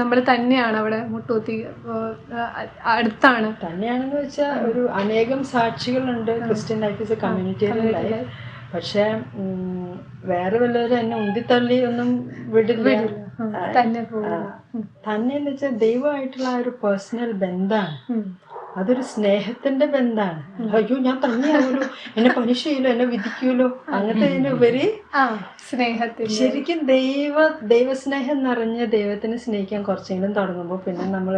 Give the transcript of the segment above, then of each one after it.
നമ്മൾ തന്നെയാണ് അവിടെ മുട്ടൂത്തി അടുത്താണ്. തന്നെയാണെന്ന് വെച്ചാൽ ഒരു അനേകം സാക്ഷികളുണ്ട് ക്രിസ്ത്യൻ ലൈഫ് ലൈഫ് പക്ഷെ വേറെ വല്ലവരും എന്നെ ഉന്തിത്തള്ളി ഒന്നും വിടില്ല. തന്നെ തന്നെ എന്ന് വെച്ചാൽ ദൈവമായിട്ടുള്ള ആ ഒരു പേഴ്സണൽ ബന്ധമാണ്. അതൊരു സ്നേഹത്തിന്റെ ബന്ധമാണ് അയ്യോ ഞാൻ തന്നെയാവുമല്ലോ എന്നെ പണിഷ് ചെയ്യലോ എന്നെ വിധിക്കൂലോ അങ്ങനത്തെ ഉപരി സ്നേഹത്തിൽ ശരിക്കും ദൈവ ദൈവസ്നേഹം നിറഞ്ഞ ദൈവത്തിനെ സ്നേഹിക്കാൻ കുറച്ചെങ്കിലും തുടങ്ങുമ്പോൾ പിന്നെ നമ്മൾ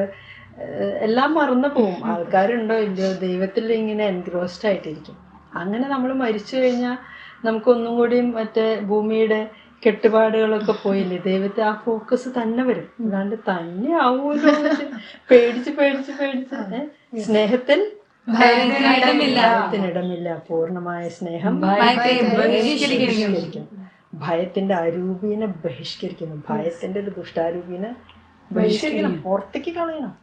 എല്ലാം മറന്നു പോകും. ആൾക്കാരുണ്ടോ ഇല്ലയോ ദൈവത്തിൽ ഇങ്ങനെ എൻഗ്രോസ്ഡ് ആയിട്ടിരിക്കും. അങ്ങനെ നമ്മൾ മരിച്ചു കഴിഞ്ഞാൽ നമുക്കൊന്നും കൂടി മറ്റേ ഭൂമിയുടെ കെട്ടുപാടുകളൊക്കെ പോയില്ലേ? ദൈവത്തെ ആ ഫോക്കസ് തന്നെ വരും. അല്ലാണ്ട് തന്നെ ആവൂലോ പേടിച്ച് പേടിച്ച് പേടിച്ച്? സ്നേഹത്തിൽ ഭയത്തിനിടമില്ല. പൂർണമായ സ്നേഹം ഭയത്തിന്റെ അരൂപീനെ ബഹിഷ്കരിക്കുന്നു. ഭയത്തിന്റെ ഒരു ദുഷ്ടാരൂപീനെ ബഹിഷ്കരിക്കണം. പുറത്തേക്ക് കളയണം.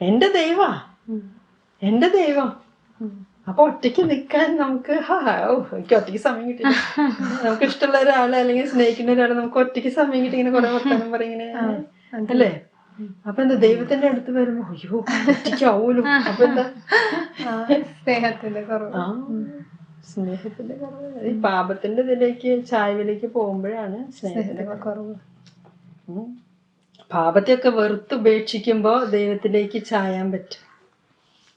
എന്റെ ദൈവ. എന്റെ ദൈവം. അപ്പൊ ഒറ്റയ്ക്ക് നിൽക്കാൻ നമുക്ക് എനിക്ക് ഒറ്റയ്ക്ക് സമയം കിട്ടി നമുക്ക് ഇഷ്ടമുള്ള ഒരാളെ അല്ലെങ്കിൽ സ്നേഹിക്കുന്ന ഒരാളെ നമുക്ക് ഒറ്റയ്ക്ക് സമയം കിട്ടി ഇങ്ങനെ കുറെ വർത്തമാനം പറയും ഇങ്ങനെ. അല്ലേ? അപ്പൊ എന്താ ദൈവത്തിന്റെ അടുത്ത് വരുമ്പോ അയ്യോ പറ്റിക്കാവൂലോ അപ്പൊ എന്താ? സ്നേഹത്തിന്റെ കുറവ്. സ്നേഹത്തിന്റെ കുറവ്. ഈ പാപത്തിന്റെ ഇതിലേക്ക് ചായവിലേക്ക് പോകുമ്പോഴാണ് സ്നേഹത്തിന്റെ കുറവ്. പാപത്തെയൊക്കെ വെറുത്ത് ഉപേക്ഷിക്കുമ്പോ ദൈവത്തിലേക്ക് ചായാൻ പറ്റും.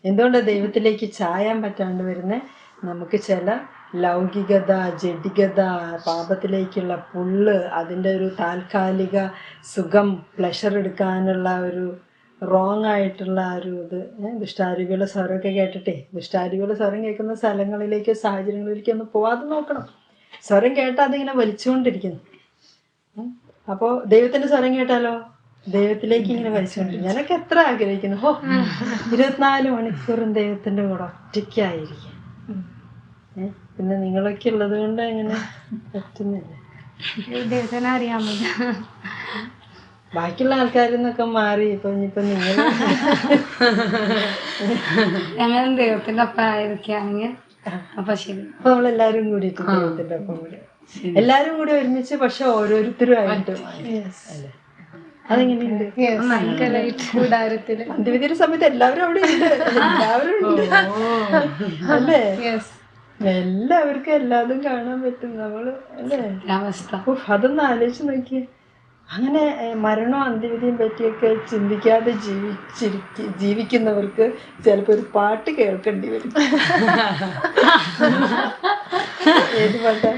എന്തുകൊണ്ടാണ് ദൈവത്തിലേക്ക് ചായാൻ പറ്റാണ്ട് വരുന്നത് നമുക്ക് ചില ലൗകികത ജഡികത പാപത്തിലേക്കുള്ള പുള്ള് അതിന്റെ ഒരു താൽക്കാലിക സുഖം പ്ലഷർ എടുക്കാനുള്ള ഒരു റോങ് ആയിട്ടുള്ള ഒരു ഇത്. ദുഷ്ടാരൂപിയുള്ള സ്വരമൊക്കെ കേട്ടിട്ടേ ദുഷ്ടാരൂപിയുള്ള സ്വരം കേൾക്കുന്ന സ്ഥലങ്ങളിലേക്കോ സാഹചര്യങ്ങളിലേക്കോ ഒന്ന് പോവാതെ നോക്കണം. സ്വരം കേട്ടാൽ അതിങ്ങനെ വലിച്ചുകൊണ്ടിരിക്കുന്നു. അപ്പോൾ ദൈവത്തിന്റെ ദൈവത്തിന്റെ സ്വരം കേട്ടാലോ? ദൈവത്തിലേക്ക് ഇങ്ങനെ വലിച്ചുകൊണ്ടിരിക്കും ഞാനൊക്കെ എത്ര ആഗ്രഹിക്കുന്നു. ഓ ഇരുപത്തിനാല് മണിക്കൂറും ദൈവത്തിന്റെ കൂടെ ഒറ്റയ്ക്കായിരിക്കും? പിന്നെ നിങ്ങളൊക്കെ ഉള്ളത് കൊണ്ട് അങ്ങനെ പറ്റുന്നില്ല ദൈവത്തിനെ അറിയാൻ പറ്റും ബാക്കിയുള്ള ആൾക്കാരിൽ നിന്നൊക്കെ മാറി ഇപ്പൊ ഇനിയിപ്പോ നിങ്ങൾ ഞങ്ങൾ ദൈവത്തിന്റെ ഒപ്പം ആയിരിക്കുകയാണെങ്കിൽ അപ്പൊ ശരി. അപ്പൊ നമ്മളെല്ലാരും കൂടിയിട്ട് ദൈവത്തിന്റെ ഒപ്പം കൂടി. എല്ലാരും കൂടി ഒരുമിച്ച് പക്ഷെ ഓരോരുത്തരും ആയിട്ട് അല്ലേ? അതെങ്ങനെയുണ്ട്? കൂടാരത്തിൽ. അന്ത്യവിധിയുടെ സമയത്ത് എല്ലാവരും അവിടെ ഉണ്ട്. എല്ലാവരും ഉണ്ട്. അല്ലേ? എല്ലാവർക്കും എല്ലാതും കാണാൻ പറ്റും നമ്മൾ അല്ലേ? അവസ്ഥ അതൊന്ന് ആലോചിച്ച് നോക്കിയേ. അങ്ങനെ മരണവും അന്ത്യവിധിയും പറ്റിയൊക്കെ ചിന്തിക്കാതെ ജീവിച്ചിരിക്ക ജീവിക്കുന്നവർക്ക് ചിലപ്പോൾ ഒരു പാട്ട് കേൾക്കേണ്ടി വരും. ഏത് പാട്ടാ?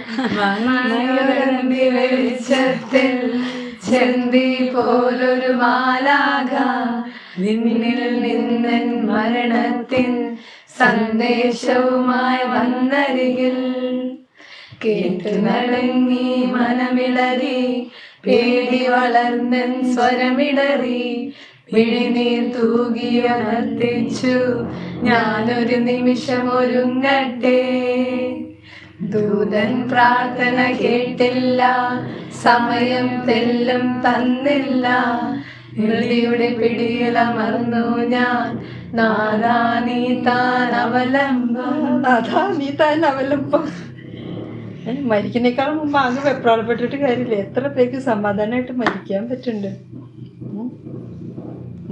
ചെന്തി പോലൊരു മാലാക നിന്നിൽ നിന്നൻ മരണത്തിൻ സന്ദേശവുമായി വന്നരികിൽ കേട്ടു നടങ്ങി മനമിളറി പേടി വളർന്നൻ സ്വരമിടറി വിഴിനീർ തൂകിയർത്തിച്ചു ഞാനൊരു നിമിഷം ഒരുങ്ങട്ടെ. ദൂതൻ പ്രാർത്ഥന കേട്ടില്ല സമയം തെല്ലും തന്നില്ല. ഇളിയുടെ പിടിയിലമർന്നു ഞാൻ മരിക്കുന്നേക്കാളും മുമ്പ് അങ്ങ് വെപ്രാളപ്പെട്ടിട്ട് കാര്യമില്ല. എത്ര പേർക്ക് സമാധാനമായിട്ട് മരിക്കാൻ പറ്റുന്നുണ്ട്? ഉം.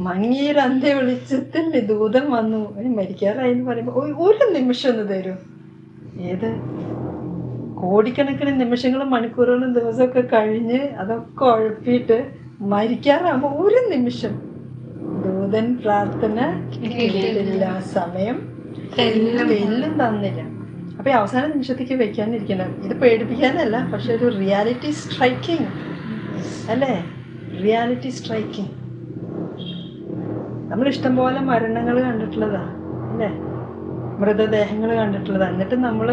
മങ്ങിയൊരു അന്ത്യ വെളിച്ചത്തിൽ ദൂതം വന്നു. മരിക്കാറായി എന്ന് പറയുമ്പോ "ഓയ്, ഒരു നിമിഷം ഒന്ന് തരൂ. ഏത്? കോടിക്കണക്കിന് നിമിഷങ്ങളും മണിക്കൂറുകളും ദിവസമൊക്കെ കഴിഞ്ഞ് അതൊക്കെ ഉഴപ്പിയിട്ട് മരിക്കാറാകുമ്പോ ഒരു നിമിഷം. ദൂതൻ പ്രാർത്ഥന കേട്ടില്ല സമയം വെല്ലും തന്നില്ല. അപ്പൊ അവസാന നിമിഷത്തേക്ക് വെക്കാനിരിക്കണം. ഇത് പേടിപ്പിക്കാനല്ല പക്ഷെ ഒരു റിയാലിറ്റി സ്ട്രൈക്കിംഗ് അല്ലേ? റിയാലിറ്റി സ്ട്രൈക്കിംഗ് നമ്മൾ ഇഷ്ടംപോലെ മരണങ്ങൾ കണ്ടിട്ടുള്ളതാ അല്ലേ? മൃതദേഹങ്ങൾ കണ്ടിട്ടുള്ളതാ. എന്നിട്ട് നമ്മൾ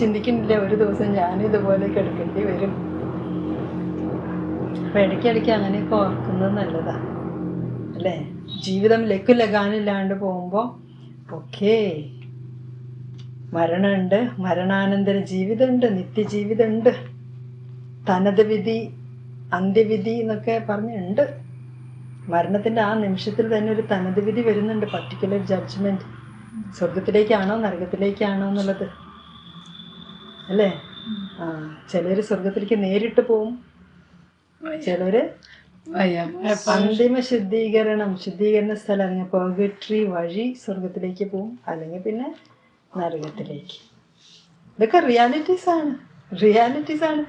ചിന്തിക്കുന്നില്ല ഒരു ദിവസം ഞാൻ ഇതുപോലെ കിടക്കേണ്ടി വരും. അപ്പൊ ഇടയ്ക്കിടയ്ക്ക് അങ്ങനെയൊക്കെ ഓർക്കുന്നത് നല്ലതാ. അല്ലേ ജീവിതം ലക്കു ലഗാനില്ലാണ്ട് പോകുമ്പോൾ ഓക്കേ. മരണമുണ്ട് മരണാനന്തര ജീവിതമുണ്ട് നിത്യജീവിതമുണ്ട് തനത് വിധി അന്ത്യവിധി എന്നൊക്കെ പറഞ്ഞുണ്ട്. മരണത്തിന്റെ ആ നിമിഷത്തിൽ തന്നെ ഒരു തനത് വിധി വരുന്നുണ്ട്. പർട്ടിക്കുലർ ജഡ്ജ്മെന്റ് സ്വർഗത്തിലേക്കാണോ നരകത്തിലേക്കാണോ എന്നുള്ളത്. അല്ലേ? ആ ചിലര് സ്വർഗത്തിലേക്ക് നേരിട്ട് പോവും. ചിലര് അന്തിമ ശുദ്ധീകരണം ശുദ്ധീകരണ സ്ഥലം അല്ലെങ്കിൽ പോകട്രി വഴി സ്വർഗത്തിലേക്ക് പോവും അല്ലെങ്കിൽ പിന്നെ നരകത്തിലേക്ക്. ഇതൊക്കെ റിയാലിറ്റീസ് ആണ്. റിയാലിറ്റീസ് ആണ്.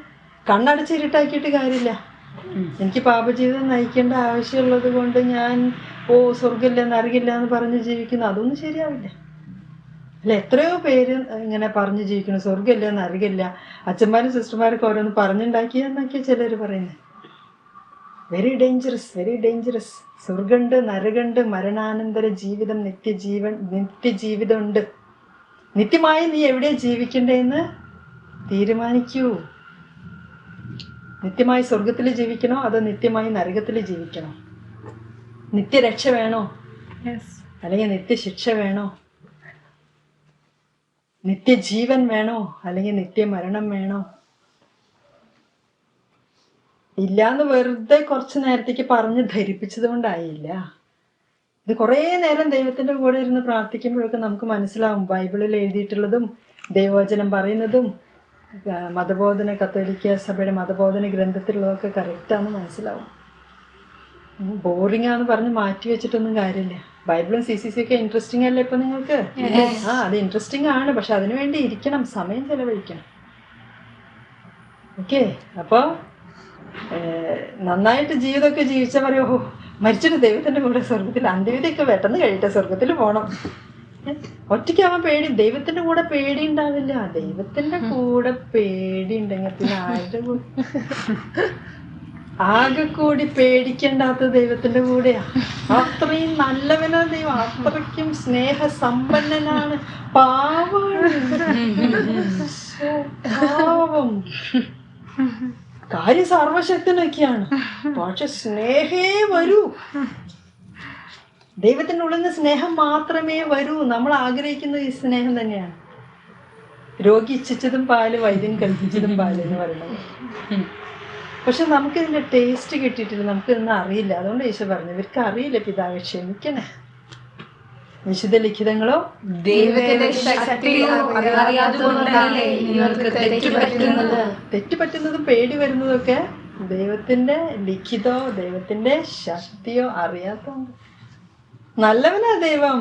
കണ്ണടച്ച് ഇരുട്ടാക്കിയിട്ട് കാര്യമില്ല. എനിക്ക് പാപജീവിതം നയിക്കേണ്ട ആവശ്യമുള്ളത് കൊണ്ട് ഞാൻ ഓ സ്വർഗമില്ല നരകില്ല എന്ന് പറഞ്ഞ് ജീവിക്കുന്നു. അതൊന്നും ശരിയാവില്ല. അല്ല എത്രയോ പേര് ഇങ്ങനെ പറഞ്ഞു ജീവിക്കുന്നു. സ്വർഗമില്ല നരകില്ല അച്ഛന്മാരും സിസ്റ്റർമാരൊക്കെ ഓരോന്ന് പറഞ്ഞുണ്ടാക്കിയെന്നൊക്കെ ചിലർ പറയുന്നത് വെരി ഡേഞ്ചറസ് വെരി ഡേഞ്ചറസ് സ്വർഗമുണ്ട് നരകമുണ്ട് മരണാനന്തര ജീവിതം നിത്യജീവൻ നിത്യജീവിതമുണ്ട്. നിത്യമായി നീ എവിടെയാ ജീവിക്കണ്ടേന്ന് തീരുമാനിക്കൂ. നിത്യമായി സ്വർഗത്തിൽ ജീവിക്കണോ അതോ നിത്യമായി നരകത്തിൽ ജീവിക്കണോ? നിത്യരക്ഷ വേണോ? അല്ലെങ്കിൽ നിത്യശിക്ഷ വേണോ? നിത്യജീവൻ വേണോ? അല്ലെങ്കിൽ നിത്യമരണം വേണോ? ഇല്ലാന്ന് വെറുതെ കുറച്ച് നേരത്തേക്ക് പറഞ്ഞ് ധരിപ്പിച്ചത് കൊണ്ടായില്ല. ഇത് കുറേ നേരം ദൈവത്തിന്റെ കൂടെ ഇരുന്ന് പ്രാർത്ഥിക്കുമ്പോഴൊക്കെ നമുക്ക് മനസ്സിലാവും. ബൈബിളിൽ എഴുതിയിട്ടുള്ളതും ദൈവവചനം പറയുന്നതും മതബോധന കത്തോലിക്ക സഭയുടെ മതബോധന ഗ്രന്ഥത്തിലുള്ളതൊക്കെ കറക്റ്റാന്ന് മനസ്സിലാവും. ബോറിംഗ് ആന്ന് പറഞ്ഞ് മാറ്റി വെച്ചിട്ടൊന്നും കാര്യമില്ല. ബൈബിളും സി സി സി ഒക്കെ ഇൻട്രസ്റ്റിംഗ് അല്ലേ ഇപ്പൊ നിങ്ങൾക്ക്? ആ അത് ഇൻട്രസ്റ്റിംഗ് ആണ്. പക്ഷെ അതിനുവേണ്ടി ഇരിക്കണം. സമയം ചെലവഴിക്കണം. ഓക്കെ അപ്പോ ഏഹ്, നന്നായിട്ട് ജീവിതമൊക്കെ ജീവിച്ച പറയോ. "ഓ, മരിച്ചിട്ട് ദൈവത്തിന്റെ കൂടെ സ്വർഗത്തിൽ അന്ത്യവിധിയൊക്കെ പെട്ടെന്ന് കഴിയട്ടെ സ്വർഗത്തിൽ പോണം. ഒറ്റയ്ക്കാവാൻ പേടി ദൈവത്തിന്റെ കൂടെ പേടി ഉണ്ടാവില്ല. ദൈവത്തിന്റെ കൂടെ പേടി ഉണ്ടെങ്കിൽ പിന്നെ ആരുടെ കൂടെ ആകെ കൂടി പേടിക്കേണ്ടാത്ത ദൈവത്തിന്റെ കൂടെയാ. അത്രയും നല്ലവനാ ദൈവം. അത്രയ്ക്കും സ്നേഹ സമ്പന്നനാണ് പാവാണ് So, പാവം കാര്യം സർവശക്തനൊക്കെയാണ്. പക്ഷെ സ്നേഹേ വരൂ. ദൈവത്തിന്റെ ഉള്ളിൽ നിന്ന് സ്നേഹം മാത്രമേ വരൂ. നമ്മൾ ആഗ്രഹിക്കുന്ന ഈ സ്നേഹം തന്നെയാണ്. രോഗി ഇച്ഛിച്ചതും പാൽ വൈദ്യൻ കൽപ്പിച്ചതും പാൽ എന്ന് പറയുന്നത്. പക്ഷെ ഇതിന്റെ ടേസ്റ്റ് കിട്ടിയിട്ടില്ല. നമുക്ക് ഇതൊന്നും അറിയില്ല. അതുകൊണ്ട് ഈശോ പറഞ്ഞു ഇവർക്ക് അറിയില്ല പിതാവ് ക്ഷമിക്കണേ. വിശുദ്ധ ലിഖിതങ്ങളോ ദൈവത്തിന്റെ ശക്തിയോ അറിയാത്തതുകൊണ്ടല്ലേ നിങ്ങൾക്ക് തെറ്റ് പറ്റുന്നത്? തെറ്റ് പറ്റുന്നതും പേടി വരുന്നതൊക്കെ ദൈവത്തിന്റെ ലിഖിതോ ദൈവത്തിന്റെ ശക്തിയോ അറിയാത്തോണ്ട്. നല്ലവനാ ദൈവം.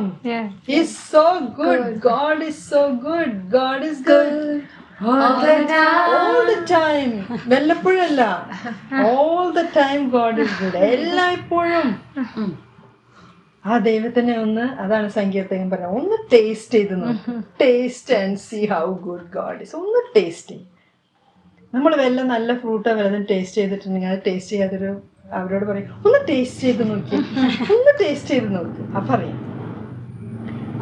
Is so good god is so good god is good all the time വല്ലപ്പോഴല്ല. All the time god is good എല്ലായ്പ്പോഴും. ആ ദൈവത്തിനെ ഒന്ന് അതാണ് സങ്കീർത്തകൻ പറഞ്ഞത്. ഒന്ന് ടേസ്റ്റ് ചെയ്ത് നോക്ക്. Taste and see how good god is ഒന്ന് ടേസ്റ്റ് ചെയ്യും. നമ്മൾ വല്ല നല്ല ഫ്രൂട്ടോ വല്ലതും ടേസ്റ്റ് ചെയ്തിട്ടുണ്ടെങ്കിൽ അത് ടേസ്റ്റ് ചെയ്യാതൊരു അവരോട് പറയും ഒന്ന് ടേസ്റ്റ് ചെയ്ത് നോക്കി. ഒന്ന് ടേസ്റ്റ് ചെയ്ത് നോക്ക്. ആ അറിയാം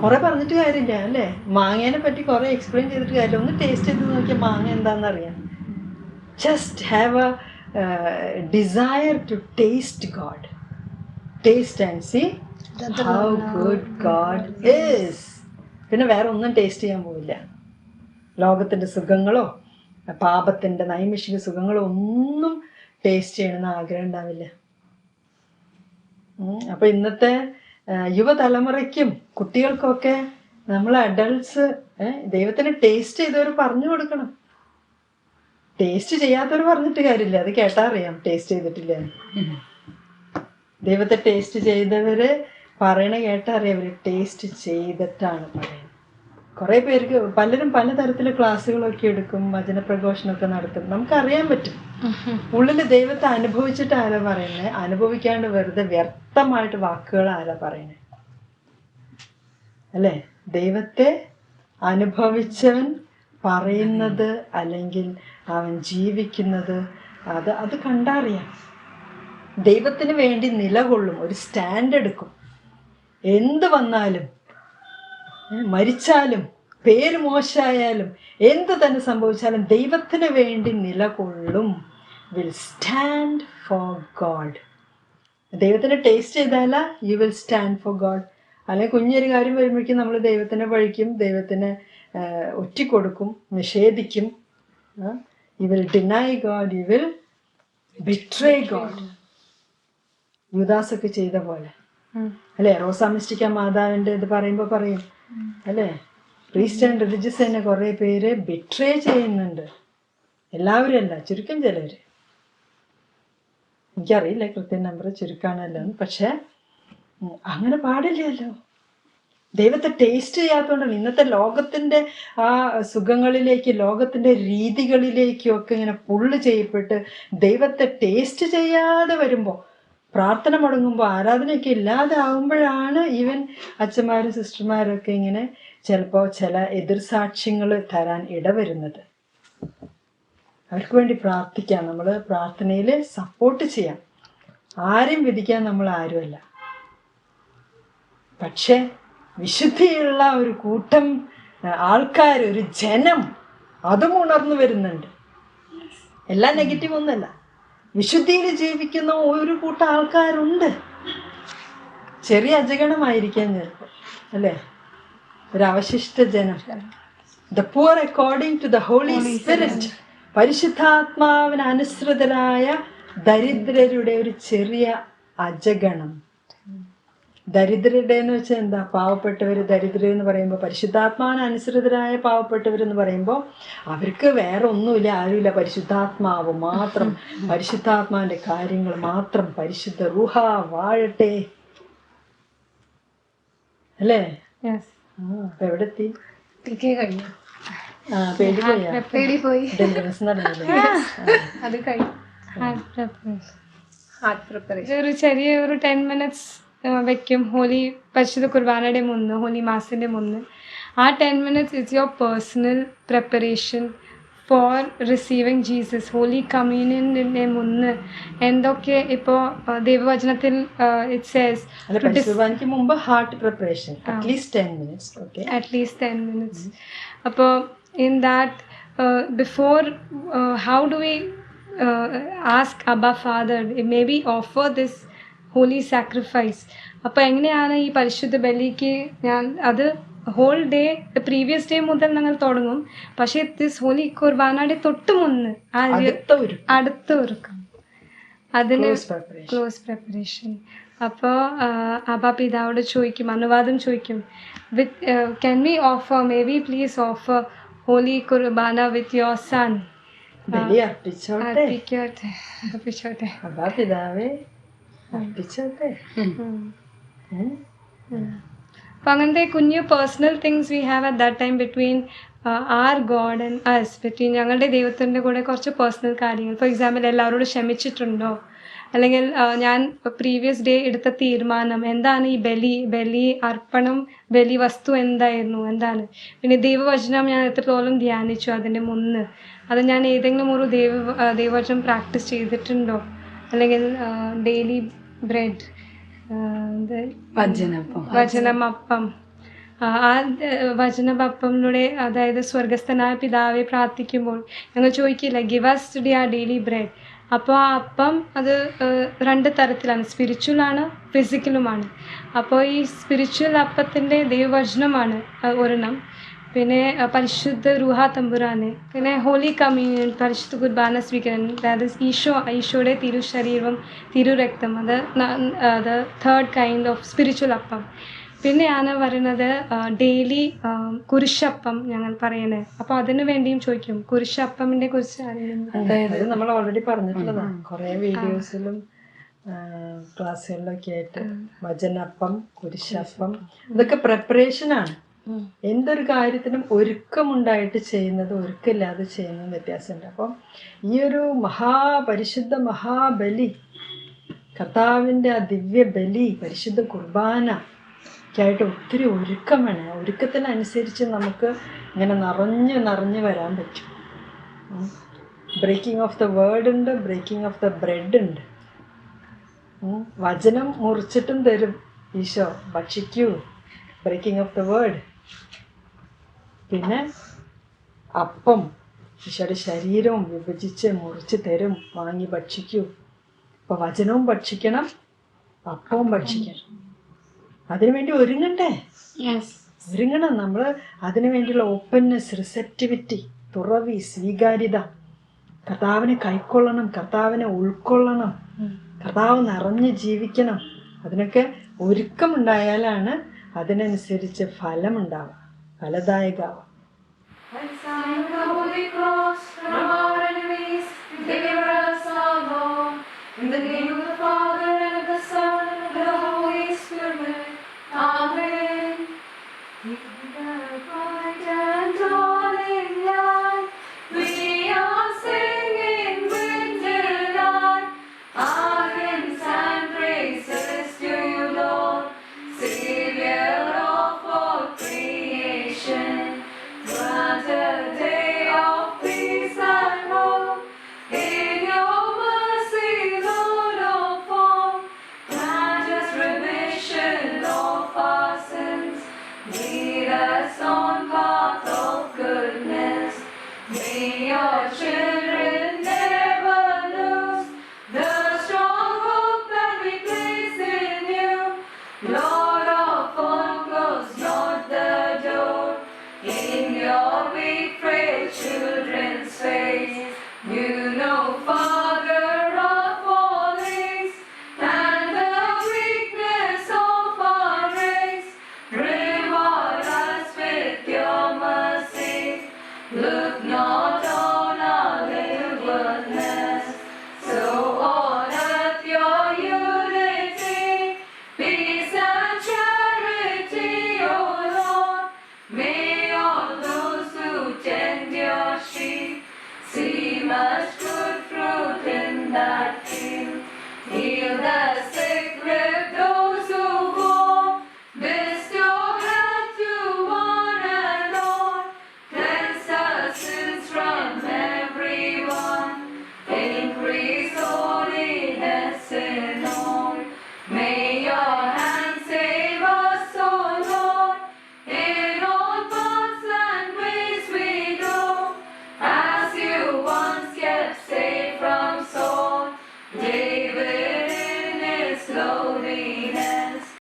കുറെ പറഞ്ഞിട്ട് കാര്യമില്ല അല്ലേ? മാങ്ങേനെ പറ്റി കുറെ എക്സ്പ്ലെയിൻ ചെയ്തിട്ട് കാര്യമില്ല. ഒന്ന് ടേസ്റ്റ് ചെയ്ത് നോക്കിയാൽ മാങ്ങ എന്താണെന്ന് അറിയാം just have a desire to taste god taste and see how good god is പിന്നെ വേറെ ഒന്നും ടേസ്റ്റ് ചെയ്യാൻ പോവില്ല. ലോകത്തിന്റെ സുഖങ്ങളോ പാപത്തിന്റെ നൈമിഷിക സുഖങ്ങളോ ഒന്നും ടേസ്റ്റ് ചെയ്യണമെന്ന് ആഗ്രഹം ഉണ്ടാവില്ല. അപ്പോൾ അപ്പൊ ഇന്നത്തെ യുവതലമുറയ്ക്കും കുട്ടികൾക്കൊക്കെ നമ്മൾ അഡൾട്ട്സ് ദൈവത്തിന് ടേസ്റ്റ് ചെയ്തവർ പറഞ്ഞു കൊടുക്കണം. ടേസ്റ്റ് ചെയ്യാത്തവർ പറഞ്ഞിട്ട് കാര്യമില്ല. അത് കേട്ടാ അറിയാം. ടേസ്റ്റ് ചെയ്തിട്ടില്ല ദൈവത്തെ ടേസ്റ്റ് ചെയ്തവര് പറയണ കേട്ടറിയാം അവർ ടേസ്റ്റ് ചെയ്തിട്ടാണ് പറയുന്നത്. കുറേ പേർക്ക് പലരും പലതരത്തിൽ ക്ലാസ്സുകളൊക്കെ എടുക്കും വചനപ്രഘോഷണമൊക്കെ നടത്തും. നമുക്കറിയാൻ പറ്റും. ഉള്ളിൽ ദൈവത്തെ അനുഭവിച്ചിട്ട് ആരാ പറയുന്നത് അനുഭവിക്കാണ്ട് വെറുതെ വ്യർത്ഥമായിട്ട് വാക്കുകൾ ആരാ പറയുന്നത് അല്ലേ? ദൈവത്തെ അനുഭവിച്ചവൻ പറയുന്നത് അല്ലെങ്കിൽ അവൻ ജീവിക്കുന്നത് അത് അത് കണ്ടറിയാം. ദൈവത്തിന് വേണ്ടി നിലകൊള്ളും ഒരു സ്റ്റാൻഡ് എടുക്കും എന്ത് വന്നാലും മരിച്ചാലും പേര് മോശമായാലും എന്ത് തന്നെ സംഭവിച്ചാലും ദൈവത്തിന് വേണ്ടി നിലകൊള്ളും. വിൽ സ്റ്റാൻഡ് ഫോർ ഗോഡ് ദൈവത്തിന് taste ചെയ്താല you will stand for god അല്ലെങ്കിൽ കുഞ്ഞൊരു കാര്യം വരുമ്പോഴേക്കും നമ്മൾ ദൈവത്തിനെ വഴിക്കും ദൈവത്തിന് ഒറ്റിക്കൊടുക്കും നിഷേധിക്കും. You will deny god you will betray god യുദാസൊക്കെ ചെയ്ത പോലെ. അല്ലേ? റോസാമിസ്റ്റിക്ക മാതാവിന്റെ ഇത് പറയുമ്പോ പറയും. അല്ലേ? ആൻഡ് റിലിജിയസ് തന്നെ കുറെ പേര് ബിട്രേ ചെയ്യുന്നുണ്ട്. എല്ലാവരും അല്ല ചുരുക്കം ചിലര്. എനിക്കറിയില്ല കൃത്യം നമ്പർ ചുരുക്കാണല്ലോ പക്ഷെ അങ്ങനെ പാടില്ലല്ലോ. ദൈവത്തെ ടേസ്റ്റ് ചെയ്യാത്തതുകൊണ്ടാണ് ഇന്നത്തെ ലോകത്തിന്റെ ആ സുഖങ്ങളിലേക്ക് ലോകത്തിന്റെ രീതികളിലേക്കും ഒക്കെ ഇങ്ങനെ പുള്ള് ചെയ്യപ്പെട്ട് ദൈവത്തെ ടേസ്റ്റ് ചെയ്യാതെ വരുമ്പോൾ പ്രാർത്ഥന മുടങ്ങുമ്പോൾ ആരാധനയൊക്കെ ഇല്ലാതെ ആകുമ്പോഴാണ് ഈവൻ അച്ഛന്മാരും സിസ്റ്റർമാരൊക്കെ ഇങ്ങനെ ചിലപ്പോൾ ചില എതിർസാക്ഷ്യങ്ങൾ തരാൻ ഇടവരുന്നത്. അവർക്ക് വേണ്ടി പ്രാർത്ഥിക്കാം. നമ്മൾ പ്രാർത്ഥനയിൽ സപ്പോർട്ട് ചെയ്യാം. ആരും വിധിക്കാൻ നമ്മൾ ആരുമല്ല. പക്ഷേ വിശുദ്ധിയുള്ള ഒരു കൂട്ടം ആൾക്കാർ ഒരു ജനം അതും ഉണർന്നു വരുന്നുണ്ട്. എല്ലാം നെഗറ്റീവ് ഒന്നല്ല വിശുദ്ധിയിൽ ജീവിക്കുന്ന ഒരു കൂട്ടം ആൾക്കാരുണ്ട്. ചെറിയ അജഗണമായിരിക്കാം ചിലപ്പോൾ അല്ലേ? ഒരു അവശിഷ്ട ജനം. The poor according to the Holy Spirit പരിശുദ്ധാത്മാവിന് അനുസൃതരായ ദരിദ്രരുടെ ഒരു ചെറിയ അജഗണം. ദരിദ്രരുടെ എന്ന് വെച്ചാൽ എന്താ? പാവപ്പെട്ടവർ ദരിദ്രർ എന്ന് പറയുമ്പോൾ പരിശുദ്ധാത്മാവിന് അനുസൃതരായ പാവപ്പെട്ടവരെന്ന് പറയുമ്പോൾ അവർക്ക് വേറെ ഒന്നുമില്ല ആരുമില്ല. പരിശുദ്ധാത്മാവ് മാത്രം പരിശുദ്ധാത്മാവിന്റെ കാര്യങ്ങൾ മാത്രം പരിശുദ്ധ റുഹ വാഴട്ടെ. അല്ലേ? യെസ് ആ അപ്പൊ എവിടെ എത്തി കഴിഞ്ഞു. പേടി പോയാ? അത് കഴിഞ്ഞു. ഒരു ചെറിയ ഒരു ടെൻ മിനിറ്റ്സ് വെക്കും. ഹോലി പരിശുദ്ധ കുർബാനയുടെ മുന്ന് ഹോലി മാസിന്റെ മുന്ന്. ആ ten minutes it's your personal preparation for receiving Jesus. Holy കമ്മ്യൂണിയന്റെ മുന്ന്. എന്തൊക്കെ ഇപ്പോൾ ദൈവവചനത്തിൽ ഇറ്റ് സേസ് അല്ല പരിശുദ്ധാനിക്ക് മുമ്പ് heart preparation at least ten minutes okay at least 10 minutes. അപ്പോൾ in that before how do we ask Abba father may be offer maybe offer sacrifice? അപ്പോൾ എങ്ങനെയാണ് ഈ പരിശുദ്ധ ബലിക്ക് ഞാൻ അത് ഹോൾ ഡേ പ്രീവിയസ് ഡേ മുതൽ ഞങ്ങൾ തുടങ്ങും. പക്ഷേ ദിസ് ഹോലി കുർബാനയുടെ തൊട്ട് മുന്ന് അടുത്ത ഒരു അടുത്ത ഒരുക്കം അതിന് ക്ലോസ് പ്രിപ്പറേഷൻ അപ്പോൾ അബ പിതാവോട് ചോദിക്കും അനുവാദം ചോദിക്കും with can we offer may be please offer Holy Qurbana with your son അർപ്പിച്ചോട്ടെ. അർപ്പിക്കട്ടെ അർപ്പിച്ചോട്ടെ. അതാ പിതാവേ. അപ്പം അങ്ങനത്തെ കുഞ്ഞു personal things we have at that time between our god and us between ഞങ്ങളുടെ ദൈവത്തിന്റെ കൂടെ കുറച്ച് പേഴ്സണൽ കാര്യങ്ങൾ. ഫോർ എക്സാമ്പിൾ എല്ലാവരോടും ക്ഷമിച്ചിട്ടുണ്ടോ? അല്ലെങ്കിൽ ഞാൻ പ്രീവിയസ് ഡേ എടുത്ത തീരുമാനം എന്താണ് ഈ ബലി ബലി അർപ്പണം ബലി വസ്തു എന്തായിരുന്നു? എന്താണ്? പിന്നെ ദൈവവചനം ഞാൻ എത്രത്തോളം ധ്യാനിച്ചു അതിന്റെ മുന്ന്? അത് ഞാൻ ഏതെങ്കിലും ഒരു ദൈവ ദൈവവചനം പ്രാക്ടീസ് ചെയ്തിട്ടുണ്ടോ? അല്ലെങ്കിൽ ഡെയിലി ബ്രെഡ് വചനപ്പം വചനമപ്പം ആ വചനമപ്പമിലൂടെ അതായത് സ്വർഗസ്ഥനായ പിതാവെ പ്രാർത്ഥിക്കുമ്പോൾ ഞങ്ങൾ ചോദിക്കില്ല give us today a daily bread അപ്പോൾ ആ അപ്പം അത് രണ്ട് തരത്തിലാണ്. സ്പിരിച്വലാണ് ഫിസിക്കലുമാണ് അപ്പോൾ ഈ സ്പിരിച്വൽ അപ്പത്തിന്റെ ദൈവവചനമാണ് ഒരെണ്ണം. പിന്നെ പരിശുദ്ധ റുഹ തമ്പുരാനെ. പിന്നെ ഹോളി കമ്മ്യൂണിയൻ പരിശുദ്ധ കുർബാന സ്വീകരണം അതായത് ഈശോ ഈശോയുടെ തിരു ശരീരം തിരു രക്തം അത് അത് തേർഡ് കൈൻഡ് ഓഫ് സ്പിരിച്വൽ അപ്പം. പിന്നെയാണ് പറയുന്നത് ഡെയിലി കുരിശപ്പം ഞങ്ങൾ പറയണേ. അപ്പോൾ അതിനു വേണ്ടിയും ചോദിക്കും കുരിശപ്പമിന്റെ കുറിച്ച് അതായത് നമ്മൾ ഓൾറെഡി പറഞ്ഞിട്ടുള്ളതാണ് കുറെ വീഡിയോസിലും ക്ലാസ്സുകളിലൊക്കെ ആയിട്ട് വചനപ്പം കുരിശപ്പം ഇതൊക്കെ പ്രിപ്പറേഷൻ ആണ്. എന്തൊരു കാര്യത്തിനും ഒരുക്കമുണ്ടായിട്ട് ചെയ്യുന്നത് ഒരുക്കമില്ലാതെ ചെയ്യുന്നതും വ്യത്യാസമുണ്ട്. അപ്പം ഈ ഒരു മഹാപരിശുദ്ധ മഹാബലി കർത്താവിന്റെ ആ ദിവ്യ ബലി പരിശുദ്ധ കുർബാന ഒക്കെ ഒത്തിരി ഒരുക്കം വേണം ഒരുക്കത്തിനനുസരിച്ച് നമുക്ക് ഇങ്ങനെ നിറഞ്ഞ് നിറഞ്ഞ് വരാൻ പറ്റും. ബ്രേക്കിംഗ് ഓഫ് ദ വേർഡ് ഉണ്ട് ബ്രേക്കിംഗ് ഓഫ് ദ ബ്രെഡ് ഉണ്ട്. വചനം മുറിച്ചിട്ടും തരും. Isho ഭക്ഷിക്കൂ. Breaking of the word. പിന്നെ അപ്പം ഈശോയുടെ ശരീരവും വിഭജിച്ച് മുറിച്ച് തരും വാങ്ങി ഭക്ഷിക്കൂ. അപ്പോൾ വചനവും ഭക്ഷിക്കണം അപ്പവും ഭക്ഷിക്കണം. അതിനുവേണ്ടി ഒരുങ്ങണ്ടേ? ഒരുങ്ങണം. നമ്മൾ അതിനു വേണ്ടിയുള്ള ഓപ്പൺനെസ് റിസെപ്റ്റിവിറ്റി തുറവി സ്വീകാര്യത. കർത്താവിനെ കൈക്കൊള്ളണം കർത്താവിനെ ഉൾക്കൊള്ളണം. കർത്താവ് നിറഞ്ഞ് ജീവിക്കണം. അതിനൊക്കെ ഒരുക്കമുണ്ടായാലാണ് അതിനനുസരിച്ച് ഫലമുണ്ടാവുക. ഫലദായകാവുക